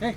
Hey.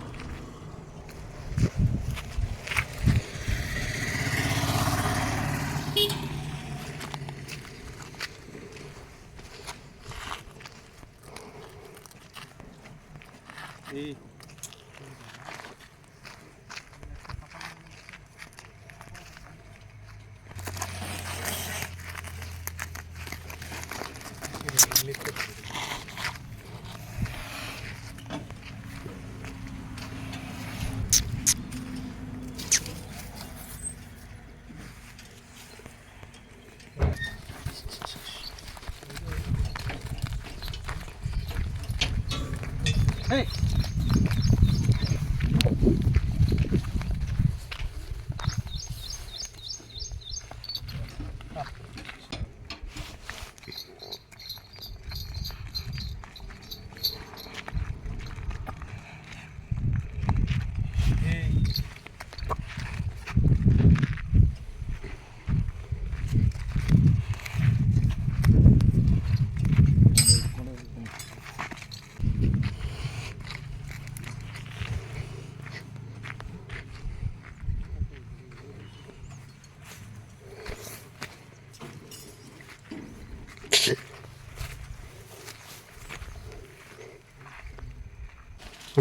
Hey.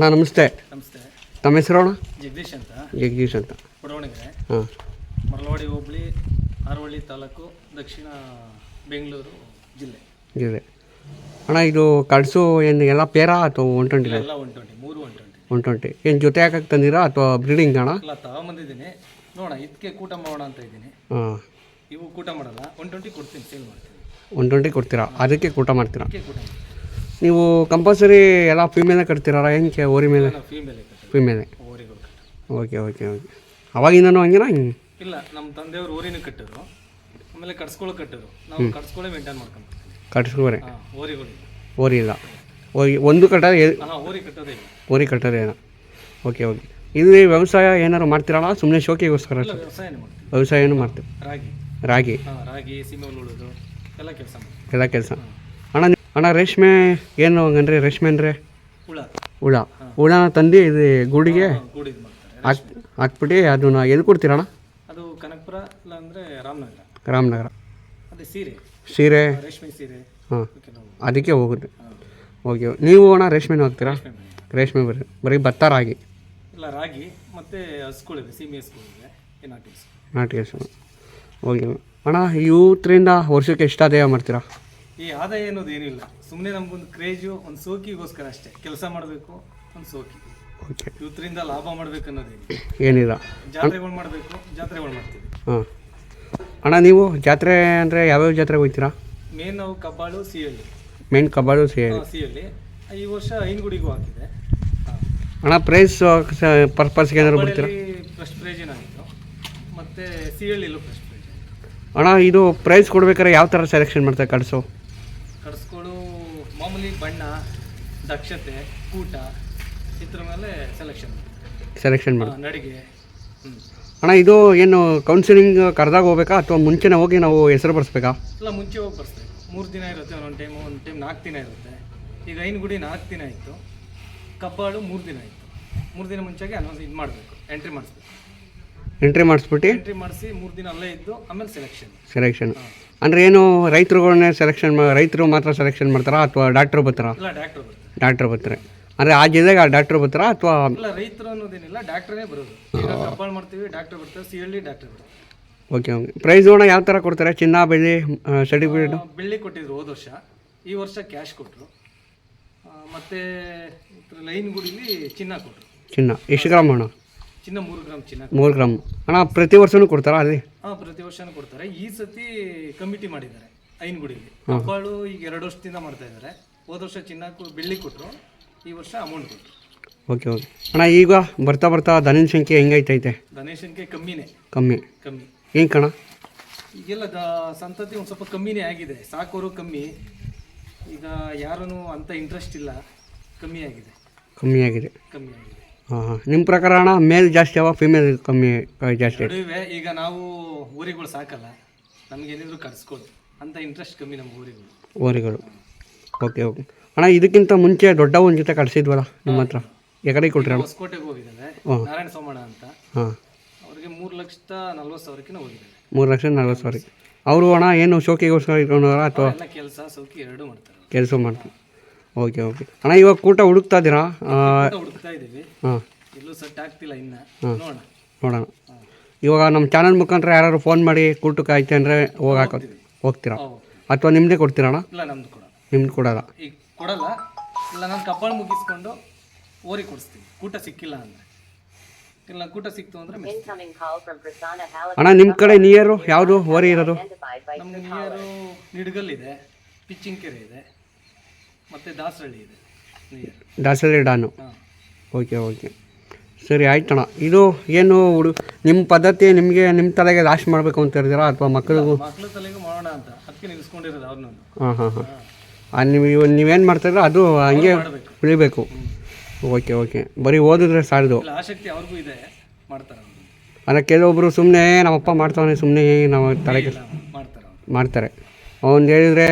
ಅಣ್ಣ ನಮಸ್ತೆ. ನಮಸ್ತೆ. ತಮ್ಮ ಹೆಸರು ಅಣ್ಣ? ಜಗದೀಶ್ ಅಂತ. ಜಗದೀಶ್ ಅಂತ. ಹಾಂ. ಮರಳವಾಡಿ ಹೋಬಳಿ ಆರವಳ್ಳಿ ತಾಲೂಕು ದಕ್ಷಿಣ ಬೆಂಗಳೂರು ಜಿಲ್ಲೆ. ಜಿಲ್ಲೆ. ಅಣ್ಣ ಇದು ಕಡಸು ಏನು ಎಲ್ಲ ಪೇರಾ ಅಥವಾ ಒನ್ ಟ್ವೆಂಟಿ ಎಲ್ಲ ಒನ್ ಟ್ವೆಂಟಿ ಮೂರು ಒನ್ ಟ್ವೆಂಟಿ ಒನ್ ಟ್ವೆಂಟಿ ಏನು ಜೊತೆ ಹಾಕಕ್ಕೆ ತಂದಿರಾ ಅಥವಾ ಬ್ರೀಡಿಂಗ್ ಅಣ್ಣ ಎಲ್ಲ ತಗೊಂಬಂದಿದ್ದೀನಿ ನೋಡೋಣ ಇದಕ್ಕೆ ಕೂಟ ಮಾಡೋಣ ಅಂತ ಇದ್ದೀನಿ. ಹಾಂ. ಇವು ಕೂಟ ಮಾಡಲ್ಲ ಒನ್ ಟ್ವೆಂಟಿ ಕೊಡ್ತೀನಿ ಸೇಲ್ ಮಾಡ್ತೀನಿ. ಒನ್ ಟ್ವೆಂಟಿ ಕೊಡ್ತೀರಾ? ಅದಕ್ಕೆ ಕೂಟ ಮಾಡ್ತೀರಾ? ಇದಕ್ಕೆ ಕೂಟ ಮಾಡ್ತೀನಿ. ನೀವು ಕಂಪಲ್ಸರಿ ಎಲ್ಲ ಫೀಮೇಲೆ ಕಟ್ತೀರಲ್ಲ ಏನಕ್ಕೆ ಓರಿ ಮೇಲೆ? ಫೀಮೇಲೆ ಫೀಮೇಲೆ ಓರಿಗಳು ಓಕೆ ಓಕೆ ಓಕೆ ಅವಾಗಿಂದನೂ ಹಂಗೇನಾ ಹಿಂಗೆ? ಇಲ್ಲ ನಮ್ಮ ತಂದೆಯವರು ಓರಿನ ಕಟ್ಟರು ಆಮೇಲೆ ಕಟ್ಸ್ಕೊಳ್ಳೋ ಕಟ್ಟರು ನಾವು ಕಟ್ಸ್ಕೊಳ್ಳೆ ಮೇಂಟೈನ್ ಮಾಡ್ಕೊಂತೀವಿ ಕಟ್ಸ್ಕೋರೆ ಓರಿಗಳು. ಓರಿ ಇಲ್ಲ. ಓರಿ ಒಂದು ಕಟ್ಟ ಹಾಂ ಓರಿ ಕಟ್ಟೋದೇ ಇಲ್ಲ. ಓರಿ ಕಟ್ಟೋದೇನ ಓಕೆ ಓಕೆ ಇಲ್ಲಿ ವ್ಯವಸಾಯ ಏನಾದ್ರು ಮಾಡ್ತೀರಲ್ಲ? ಸುಮ್ಮನೆ ಶೋಕಿಗೋಸ್ಕರ ಇಲ್ಲ ವ್ಯವಸಾಯನೇ ಮಾಡ್ತೀವಿ. ವ್ಯವಸಾಯನೂ ಮಾಡ್ತೀವಿ. ರಾಗಿ. ರಾಗಿ? ಹಾಂ ರಾಗಿ ಸೀಮೆ ಉಳೋದು ಎಲ್ಲ ಕೆಲಸ ಮಾಡ್ತೀವಿ. ಎಲ್ಲ ಕೆಲಸ. ಅಣ್ಣ ರೇಷ್ಮೆ ಏನು ಹಂಗನ್ರಿ? ರೇಷ್ಮೆ ಅಂದ್ರೆ? ಹುಳ. ಹುಳ. ಹುಳನ ತಂದು ಇದು ಗೂಡಿಗೆ ಮಾಡ್ತಾರೆ. ಹಾಕ್ ಹಾಕ್ಬಿಟ್ಟು ಅದನ್ನ ಎಲ್ಲಿ ಕೊಡ್ತೀರಣ್ಣ ಅದು ಕನಕಪುರ ಇಲ್ಲ ಅಂದರೆ ರಾಮನಗರ. ರಾಮನಗರ. ಅದೇ ಸೀರೆ. ಸೀರೆ? ರೇಷ್ಮೆ ಸೀರೆ. ಹಾಂ. ಅದಕ್ಕೆ ಹೋಗುತ್ತೆ ಓಕೆ ನೀವು ಅಣ್ಣ ರೇಷ್ಮೆನೂ ಹಾಕ್ತೀರಾ? ರೇಷ್ಮೆ ಬರ್ರಿ ಬರೀ ಬರೀ ಭತ್ತ ರಾಗಿ? ಇಲ್ಲ ರಾಗಿ ಮತ್ತು ಹಸ್ಗಳಿವೆ ಸೀಮೆ ಹಸ್ಗಳಿವೆ ಈ ನಾಟಿ ಹಸು ನಾಟಿ ಓಕೆ. ಅಣ್ಣ ಇವತ್ತರಿಂದ ವರ್ಷಕ್ಕೆ ಎಷ್ಟು ಆದಾಯ ಮಾಡ್ತೀರಾ? ಈ ಆದಾಯ ಅನ್ನೋದು ಏನಿಲ್ಲ ಸುಮ್ಮನೆ ನಮಗೊಂದು ಕ್ರೇಜು ಒಂದು ಸೋಕಿಗೋಸ್ಕರ ಅಷ್ಟೇ. ಕೆಲಸ ಮಾಡಬೇಕು ಒಂದು ಸೋಕಿ. ಓಕೆ. ಇವತ್ತರಿಂದ ಲಾಭ ಮಾಡ್ಬೇಕು ಅನ್ನೋದೇನಿಲ್ಲ ಏನಿಲ್ಲ. ಜಾತ್ರೆಗಳು ಮಾಡಬೇಕು ಜಾತ್ರೆಗಳು ಮಾಡ್ತೀವಿ. ಹಾಂ. ಅಣ್ಣ ನೀವು ಜಾತ್ರೆ ಅಂದರೆ ಯಾವ್ಯಾವ ಜಾತ್ರೆಗೆ ಹೋಗ್ತೀರಾ? ಮೇನ್ ನಾವು ಕಬ್ಬಾಳು ಸಿಯಲ್ಲಿ ಮೇನ್ ಕಬಾಡು ಸೇರಿ ಸಿಯಲ್ಲಿ ಈ ವರ್ಷ ಐನಗುಡಿಗೂ ಹಾಕಿದೆ. ಅಣ್ಣ ಪ್ರೈಸ್ ಪರ್ಪಸ್ಗೆ ಏನಾದ್ರು ಬಿಡ್ತೀರಾ ಫಸ್ಟ್ ಪ್ರೈಸ್ ಏನಾಗಿತ್ತು? ಮತ್ತು ಸಿಹಳ್ಳಿಲೂ ಫಸ್ಟ್ ಪ್ರೈಸ್ ಅಣ್ಣ ಇದು ಪ್ರೈಸ್ ಕೊಡ್ಬೇಕಾದ್ರೆ ಯಾವ ಥರ ಸೆಲೆಕ್ಷನ್ ಮಾಡ್ತಾರೆ ಮಾಮೂಲಿ ಬಣ್ಣ ದಕ್ಷತೆ ಕೂಟ ಇದ್ರ ಮೇಲೆ ಸೆಲೆಕ್ಷನ್ ಸೆಲೆಕ್ಷನ್ ಮಾಡಿ ನಡಿಗೆ. ಅಣ್ಣ ಇದು ಏನು ಕೌನ್ಸಿಲಿಂಗ್ ಕರೆದಾಗ ಹೋಗ್ಬೇಕಾ ಅಥವಾ ಮುಂಚೆನೇ ಹೋಗಿ ನಾವು ಹೆಸರು ಬರ್ಸ್ಬೇಕಾ? ಇಲ್ಲ ಮುಂಚೆ ಹೋಗಿ ಬರ್ಸ್ಬೇಕು ಮೂರು ದಿನ ಇರುತ್ತೆ ಒಂದೊಂದು ಟೈಮು ಒಂದು ಟೈಮ್ ನಾಲ್ಕು ದಿನ ಇರುತ್ತೆ. ಈಗ ಐನಗುಡಿ ನಾಲ್ಕು ದಿನ ಇತ್ತು. ಕಬ್ಬಾಳು ಮೂರು ದಿನ ಇತ್ತು. ಮೂರು ದಿನ ಮುಂಚೆಗೆ ಅನೌನ್ಸ್ ಇದು ಮಾಡಬೇಕು ಎಂಟ್ರಿ ಮಾಡಿಸ್ಬೇಕು. ಎಂಟ್ರಿ ಮಾಡಿಸ್ಬಿಟ್ಟು? ಎಂಟ್ರಿ ಮಾಡಿಸಿ ಮೂರು ದಿನ ಅಲ್ಲೇ ಇದ್ದು ಆಮೇಲೆ ಸೆಲೆಕ್ಷನ್ ಸೆಲೆಕ್ಷನ್ ಅಂದರೆ ಏನು ರೈತರುಗಳನ್ನೇ ಸೆಲೆಕ್ಷನ್ ರೈತರು ಮಾತ್ರ ಸೆಲೆಕ್ಷನ್ ಮಾಡ್ತಾರಾ ಅಥವಾ ಡಾಕ್ಟ್ರು ಬರ್ತಾರಾ? ಇಲ್ಲ ಡಾಕ್ಟ್ರು ಬರ್ತಾರೆ. ಡಾಕ್ಟ್ರು ಬರ್ತಾರೆ. ಅಂದರೆ ಆ ಜಿಲ್ಲೆಗೆ ಆ ಡಾಕ್ಟ್ರು ಬರ್ತಾರಾ ಅಥವಾ? ಇಲ್ಲ ರೈತರು ಅನ್ನೋದೇನಿಲ್ಲ ಡಾಕ್ಟ್ರೇ ಬರೋದು. ಈಗ ಕಬ್ಬಾಳು ಮಾಡ್ತೀವಿ ಡಾಕ್ಟರ್ ಬರ್ತಾರೆ ಸಿ ಎಲ್ ಡಿ ಡಾಕ್ಟ್ರ್ ಬರ್ತಾರೆ. ಓಕೆ ಓಕೆ ಪ್ರೈಸ್ ಅಣ್ಣ ಯಾವ ಥರ ಕೊಡ್ತಾರೆ? ಚಿನ್ನ ಬೆಳ್ಳಿ ಸರ್ಟಿಫಿಕೇಟು ಆ, ಬೆಳ್ಳಿ ಕೊಟ್ಟಿದ್ರು ಹೋದ ವರ್ಷ. ಈ ವರ್ಷ ಕ್ಯಾಶ್ ಕೊಟ್ಟರು ಮತ್ತು ಲೈನ್ ಗುಡಿಲಿ ಚಿನ್ನ ಕೊಟ್ಟರು ಚಿನ್ನ. ಎಷ್ಟು ಗ್ರಾಮ್ ಅಣ್ಣ ಚಿನ್ನ ಮೂರು ಗ್ರಾಮ್ ಚಿನ್ನ. ಮೂರು ಗ್ರಾಮ್. ಅಣ್ಣ ಪ್ರತಿ ವರ್ಷನೂ ಕೊಡ್ತಾರ ಅಲ್ಲಿ? ಹಾಂ ಪ್ರತಿ ವರ್ಷನೂ ಕೊಡ್ತಾರೆ. ಈ ಸತಿ ಕಮಿಟಿ ಮಾಡಿದ್ದಾರೆ ಐನಗುಡಿಲಿ ಮಕ್ಕಳು ಈಗ ಎರಡು ವರ್ಷದಿಂದ ಮಾಡ್ತಾ ಇದ್ದಾರೆ. ಹೋದ ವರ್ಷ ಚಿನ್ನ ಕೊ- ಬೆಳ್ಳಿ ಕೊಟ್ಟರು ಈ ವರ್ಷ ಅಮೌಂಟ್ ಕೊಟ್ಟರು ಓಕೆ ಓಕೆ. ಅಣ್ಣ ಈಗ ಬರ್ತಾ ಬರ್ತಾ ದನಿನ ಸಂಖ್ಯೆ ಹೆಂಗೈತೈತೆ? ಸಂಖ್ಯೆ ಕಮ್ಮಿನೇ. ಕಮ್ಮಿ. ಕಮ್ಮಿ. ಏನು ಕಣ? ಈಗೆಲ್ಲ ದ ಸಂತತಿ ಒಂದು ಸ್ವಲ್ಪ ಕಮ್ಮಿನೇ ಆಗಿದೆ. ಸಾಕೋರು ಕಮ್ಮಿ. ಈಗ ಯಾರೂ ಅಂತ ಇಂಟ್ರೆಸ್ಟ್ ಇಲ್ಲ. ಕಮ್ಮಿ ಆಗಿದೆ. ಕಮ್ಮಿ ಆಗಿದೆ. ಕಮ್ಮಿ ಆಗಿದೆ. ಹಾಂ ಹಾಂ. ನಿಮ್ಮ ಪ್ರಕಾರ ಅಣ್ಣ ಮೇಲ್ ಜಾಸ್ತಿ ಅವ ಫಿಮೇಲ್ ಕಮ್ಮಿ ಆ, ಜಾಸ್ತಿ? ಈಗ ನಾವು ಊರಿಗಳು ಸಾಕಲ್ಲ ನಮ್ಗೆ ಏನಿದ್ರು ಕರ್ಸ್ಕೊಳ್ಳಿ ಅಂತ ಇಂಟ್ರೆಸ್ಟ್ ಕಮ್ಮಿ ನಮ್ಮ ಊರಿಗಳು ಊರಿಗಳು. ಓಕೆ ಓಕೆ ಅಣ್ಣ ಇದಕ್ಕಿಂತ ಮುಂಚೆ ದೊಡ್ಡ ಒಂದು ಜೊತೆ ಕಟ್ಸಿದ್ವಲ್ಲ ನಿಮ್ಮ ಹತ್ರ? ಎಕಡೆ ಕೊಟ್ಟರೆ ಅಣ್ಣ? ಹೊಸಕೋಟೆಗೆ ಹೋಗಿದ್ದಾರೆ ಹ್ಮ್. ನಾರಾಯಣ ಸೋಮಣ್ಣ ಅಂತ. ಹಾಂ. ಅವ್ರಿಗೆ ಮೂರು ಲಕ್ಷದ ನಲ್ವತ್ತು ಸಾವಿರಕ್ಕಿಂತ ಹೋಗಿದ್ದಾರೆ ಮೂರು ಲಕ್ಷ ನಲ್ವತ್ತು ಸಾವಿರ ಅವರು ಅಣ್ಣ ಏನು ಶೋಕಿಗೋಸ್ಕರ ಇಟ್ಕೊಂಡವ್ರ ಅಥವಾ ಎಲ್ಲ ಕೆಲಸ ಸೌಕಿ ಎರಡೂ ಮಾಡ್ತಾರೆ. ಕೆಲಸ ಮಾಡ್ತಾರೆ? ಓಕೆ ಓಕೆ ಅಣ್ಣ ಇವಾಗ ಕೂಟ ಹುಡುಕ್ತಾ ಇದ್ದೀರಾ? ಹುಡುಕ್ತಾ ಇದ್ದೀವಿ. ಹಾಂ. ಎಲ್ಲೂ ಸೆಟ್ ಆಗ್ತಿಲ್ಲ ಇನ್ನ. ನೋಡೋಣ. ನೋಡೋಣ. ಇವಾಗ ನಮ್ಮ ಚಾನಲ್ ಮುಖಾಂತರ ಯಾರು ಫೋನ್ ಮಾಡಿ ಕೂಟಕ್ಕೆ ಆಯ್ತು ಅಂದರೆ ಹೋಗಾಕ ಹೋಗ್ತೀರಾ? ಅಥವಾ ನಿಮ್ಮದೇ ಕೊಡ್ತೀರಾ ಅಣ್ಣ? ಇಲ್ಲ ನಮ್ದು ಕೊಡ ನಿಮ್ದು ಕೊಡಲ್ಲ. ಈಗ ಕೊಡಲ್ಲ. ಇಲ್ಲ ನಾನು ಕಬ್ಬಾಳು ಮುಗಿಸ್ಕೊಂಡು ಓರಿ ಕೊಡಿಸ್ತೀನಿ. ಕೂಟ ಸಿಕ್ಕಿಲ್ಲ ಅಂದರೆ. ಇಲ್ಲ ಕೂಟ ಸಿಕ್ತು ಅಂದರೆ. ಅಣ್ಣ ನಿಮ್ಮ ಕಡೆ ನಿಯರು ಯಾವುದು ಓರಿ ಇರೋದು? ನಮ್ಮ ನಿಯರು ನಿಡ್ಗಲ್ಲಿದೆ ಪಿಚ್ಚಿಂಕೆರೆ ಇದೆ. ಮತ್ತು ದಾಸರಳ್ಳಿ ಇದೆ. ನಿಯರ್ ಡಾನು. ಹಾಂ. Okay okay. ಸರಿ ಆಯ್ತಣ್ಣ. ಇದು ಏನು ಹುಡು ನಿಮ್ಮ ಪದ್ಧತಿ ನಿಮಗೆ ನಿಮ್ಮ ತಲೆಗೆ ರಾಶಿ ಮಾಡಬೇಕು ಅಂತ ಇರ್ತೀರಾ ಅಥವಾ ಮಕ್ಕಳಿಗೂ ಮಕ್ಳ ತಲೆಗೂ ಮಾಡೋಣ ಅಂತ. ಅದಕ್ಕೆ ನಿಲ್ಸ್ಕೊಂಡಿರೋದು ಅವ್ರನ್ನ ಹಾಂ ಹಾಂ ಹಾಂ. ನೀವು ಇವಾಗ ನೀವೇನು ಮಾಡ್ತಾಯಿದ್ರೆ ಅದು ಹಂಗೆ ಮಾಡಬೇಕು. ಉಳಿಬೇಕು. Okay okay. ಬರೀ ಓದಿದ್ರೆ ಸಾರಿದು ಇಲ್ಲ ಆಸಕ್ತಿ ಅವ್ರಿಗೂ ಇದೆ. ಮಾಡ್ತಾರೆ ಅವ್ರು. ಅಂದರೆ ಕೆಲವೊಬ್ಬರು ಸುಮ್ಮನೆ ನಮ್ಮಪ್ಪ ಮಾಡ್ತಾವನೆ ಸುಮ್ಮನೆ ನಾವು ತಲೆಗೆ ಇಲ್ಲ ಮಾಡ್ತಾರೆ ಅವ್ರು. ಮಾಡ್ತಾರೆ. ಹೇಳಿದರೆ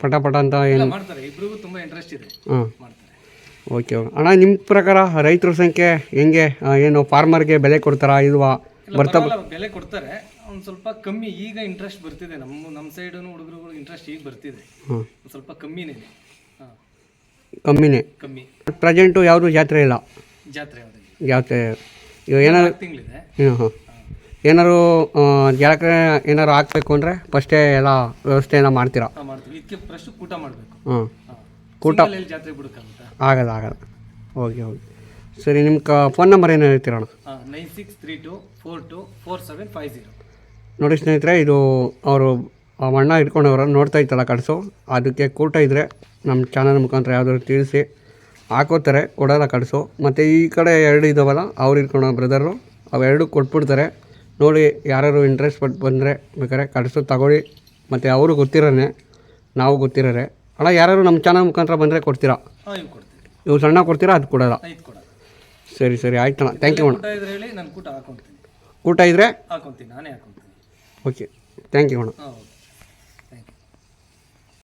ಪಟ ಪಟ ಅಂತ ಏನು ಮಾಡ್ತಾರೆ. ಇಬ್ರಿಗೂ ತುಂಬ ಇಂಟ್ರೆಸ್ಟ್ ಇದೆ. ಹಾಂ. ಮಾಡ್ತಾರೆ. ಓಕೆ. ಅಣ್ಣ ನಿಮ್ಮ ಪ್ರಕಾರ ರೈತರ ಸಂಖ್ಯೆ ಹೆಂಗೆ ಆ, ಏನು ಫಾರ್ಮರ್ಗೆ ಬೆಲೆ ಕೊಡ್ತಾರಾ ಇಲ್ವಾ? ಇಲ್ಲ ಬರ್ತಾ ಪರವಾಗಿಲ್ಲ, ಬೆಲೆ ಕೊಡ್ತಾರೆ. ಒಂದು ಸ್ವಲ್ಪ ಕಮ್ಮಿ ಈಗ ಇಂಟ್ರೆಸ್ಟ್ ಬರ್ತಿದೆ. ನಮ್ಮ ನಮ್ಮ ಸೈಡು ಹುಡುಗರುಗಳು ಇಂಟ್ರೆಸ್ಟ್ ಈಗ ಬರ್ತಿದೆ. ಹಾಂ. ಒಂದ್ ಸ್ವಲ್ಪ ಕಮ್ಮಿನೇ. ಹಾಂ. ಕಮ್ಮಿನೇ? ಕಮ್ಮಿ. ಪ್ರೆಸೆಂಟು ಯಾವುದು ಜಾತ್ರೆ ಇಲ್ಲ? ಜಾತ್ರೆ ಯಾವುದಿಲ್ಲ ಜಾತ್ರೆ. ಇವಾಗ ಏನಾದ್ರು ತಿಂಗಳಿದೆ. ಹಾಂ ಹಾಂ ಏನಾರು ಜಳಕ ಏನಾರು ಹಾಕ್ಬೇಕು ಅಂದರೆ ಫಸ್ಟೇ ಎಲ್ಲ ಮಾಡ್ತೀರಾ? ಮಾಡ್ತೀವಿ. ಇದಕ್ಕೆ ಫ್ರೆಶ್ ಮಾಡಬೇಕು. ಹಾಂ. ಹಾಂ. ಕೂಟ ಎಲ್ಲಿ ಜಾತ್ರೆ ಬಿಡೋಕ್ಕಾಗುತ್ತಾ? ಆಗಲ್ಲ ಆಗಲ್ಲ. Okay okay. ಸರಿ ನಿಮ್ಮ ಕ ಫೋನ್ ನಂಬರ್ ಏನು ಹೇಳ್ತೀರಣ್ಣ nine six three two four two four seven five zero ನೋಡಿ ಸ್ನೇಹಿತರೆ ಇದು ಅವರು ಆ ಅಣ್ಣ ಇಟ್ಕೊಂಡವ್ರು ನೋಡ್ತಾ ಇತ್ತಲ್ಲ ಕಳಿಸು ಅದಕ್ಕೆ ಕೂಟ ಇದ್ದರೆ ನಮ್ಮ ಚಾನಲ್ ಮುಖಾಂತರ ಯಾವುದಾದ್ರು ತಿಳಿಸಿ ಹಾಕೋತಾರೆ ಕೊಡೋಲ್ಲ ಕಳಿಸು ಮತ್ತು ಈ ಕಡೆ ಎರಡು ಇದ್ದಾವಲ್ಲ ಅವ್ರು ಇಟ್ಕೊಂಡೋ ಬ್ರದರು ಅವೆರಡು ಕೊಟ್ಬಿಡ್ತಾರೆ. ನೋಡಿ ಯಾರು ಇಂಟ್ರೆಸ್ಟ್ ಪಟ್ಟು ಬಂದರೆ ಬೇಕಾದ್ರೆ ಕಟ್ಸು ತಗೊಳ್ಳಿ. ಮತ್ತು ಅವರು ಗೊತ್ತಿರೋನೆ ನಾವು ಗೊತ್ತಿರೋರೆ. ಅಣ್ಣ ಯಾರು ನಮ್ಮ ಚಾನಲ್ ಮುಖಾಂತರ ಬಂದರೆ ಕೊಡ್ತೀರಾ? ನೀವು ಸಣ್ಣ ಕೊಡ್ತೀರಾ ಅದು ಕೊಡೋಲ್ಲ? ಸರಿ ಸರಿ ಆಯ್ತಣ್ಣ. ಥ್ಯಾಂಕ್ ಯು ಅಣ್ಣ. ಕೂಟ ಇದ್ದರೆ ಓಕೆ ಥ್ಯಾಂಕ್ ಯು ಅಣ್ಣ.